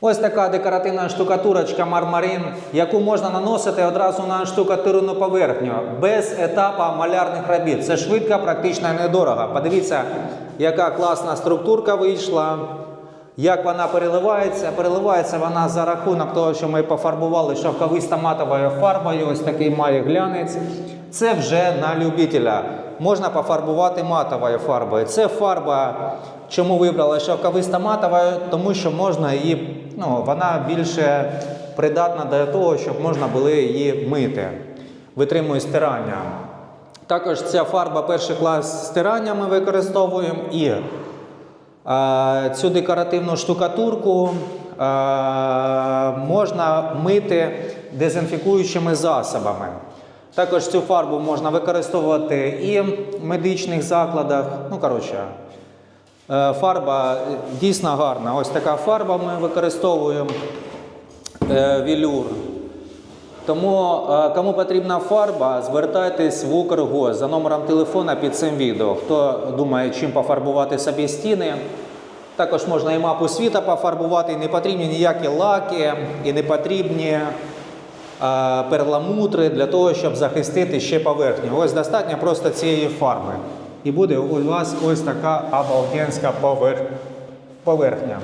Ось така декоративна штукатурочка мармарин, яку можна наносити одразу на штукатурну поверхню без етапу малярних робіт. Це швидко, практично недорого. Подивіться, яка класна структурка вийшла. Як вона переливається? Переливається вона за рахунок того, що ми пофарбували шовковисто-матовою фарбою. Ось такий має глянець. Це вже на любителя. Можна пофарбувати матовою фарбою. Це фарба, чому вибрали шовковисто-матовою, тому що можна її, ну, вона більше придатна до того, щоб можна було її мити. Витримує стирання. Також ця фарба перший клас стирання ми використовуємо і Цю декоративну штукатурку можна мити дезінфікуючими засобами. Також цю фарбу можна використовувати і в медичних закладах. Ну, коротше, е, фарба дійсно гарна. Ось така фарба ми використовуємо е, вілюр. Тому е, кому потрібна фарба, звертайтесь в Укргос за номером телефона під цим відео. Хто думає, чим пофарбувати собі стіни. Також можна і мапу світа пофарбувати, і не потрібні ніякі лаки, і не потрібні е, перламутри для того, щоб захистити ще поверхню. Ось достатньо просто цієї фарби. І буде у вас ось така обалденська поверхня.